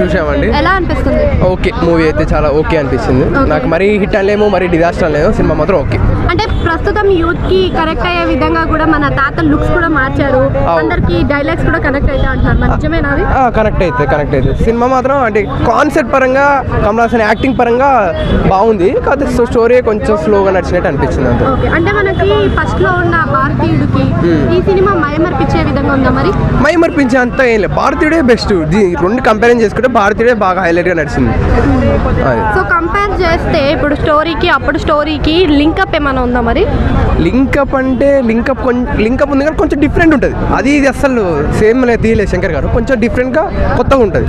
చూసామండి. ఎలా అనిపిస్తుంది? ఓకే మూవీ అయితే చాలా ఓకే Okay. నాకు మరీ హిట్ అనలేము మరీ డిజాస్టర్ అనలేము సినిమా మాత్రం ఓకే. అంటే ప్రస్తుతం యూత్కి కనెక్ట్ అయ్యే విధంగా కూడా మన తాత లుక్స్ కూడా మార్చారు. అందరికి డైలాగ్స్ కూడా కనెక్ట్ అయితే అంటున్నారు. నిజమేనా కనెక్ట్ అయితే కనెక్ట్ అయితే. సినిమా మాత్రం అంటే కాన్సెప్ట్ పరంగా కమల్ హాసన్ యాక్టింగ్ పరంగా బాగుంది. కాకపోతే స్టోరీ కొంచెం స్లోగా నడిచినట్టు అనిపించింది అంటే మనకి ఫస్ట్లో ఉన్న భారతీయుడికి ఈ సినిమా మయమర్పించే విధంగా ఉందా మరి? మై మర్పించే అంత ఏం లేదు. భారతీయుడే బెస్ట్ రెండు కంపారిజన్ చేసుకుంటే భారతీయుడే బాగా హైలైట్గా నడిచింది. అది సో కంపేర్ చేస్తే ఇప్పుడు స్టోరీకి అప్పుడు స్టోరీకి లింకప్ ఏమైనా ఉందా మరి? లింకప్ అంటే లింకప్ లింకప్ ఉంది కానీ కొంచెం డిఫరెంట్ ఉంటుంది. అది ఇది అసలు సేమ్ లేదు తీయలేదు శంకర్ గారు. కొంచెం డిఫరెంట్గా కొత్తగా ఉంటుంది.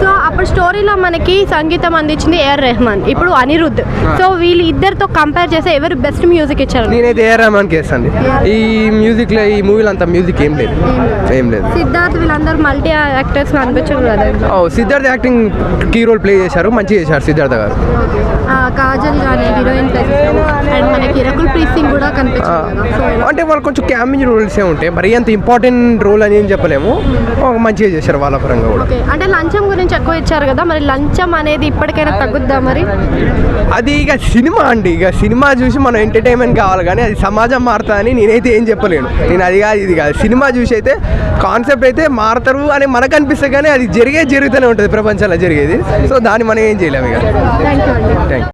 సో అప్పుడు స్టోరీలో మనకి సంగీతం అందించింది ఏఆర్ రెహమాన్ ఇప్పుడు అనిరుద్ధ్. సో వీళ్ళు ఇద్దరితో కంపేర్ చేస్తే ఎవరు బెస్ట్ మ్యూజిక్ ఇచ్చారు? నేనైతే ఏ రహమాన్ కేసండి ఈ మ్యూజిక్లో ఈ మూవీలో అంత మ్యూజిక్ ఏం లేదు. ఏం లేదు. సిద్ధార్థ్ వీళ్ళందరూ మల్టీ యాక్టర్స్ అనిపించరు కదా ఓ Siddharth acting key role play చేశారు మంచిగా చేశారు సిద్ధార్థ గారు. కాజల్ కానీ హీరోయిన్ ప్లేస్ అండ్ మనకి రకుల్ ప్రీత్ సింగ్ కూడా కనిపించారు కదా సో ఎలా? అంటే వాళ్ళు కొంచెం క్యామింగ్ రోల్సే ఉంటాయి. మరి అంత ఇంపార్టెంట్ రోల్ అని ఏం చెప్పలేము. ఒక మంచిగా చేశారు వాళ్ళ పరంగా కూడా. అంటే లంచం గురించి ఎక్కువ ఇచ్చారు కదా మరి లంచం అనేది ఇప్పటికైనా తగ్గుద్దా మరి? అది ఇక సినిమా అండి. ఇక సినిమా చూసి మనం ఎంటర్టైన్మెంట్ కావాలి కానీ అది సమాజం మారుతా అని నేనైతే ఏం చెప్పలేను. నేను అది కాదు ఇది కాదు. సినిమా చూసి అయితే కాన్సెప్ట్ అయితే మారుతారు అని మనకు అనిపిస్తుంది కానీ అది జరిగే జరుగుతూనే ఉంటుంది. ప్రపంచంలో జరిగేది. సో దాన్ని మనం ఏం చేయలేము ఇక. Thank you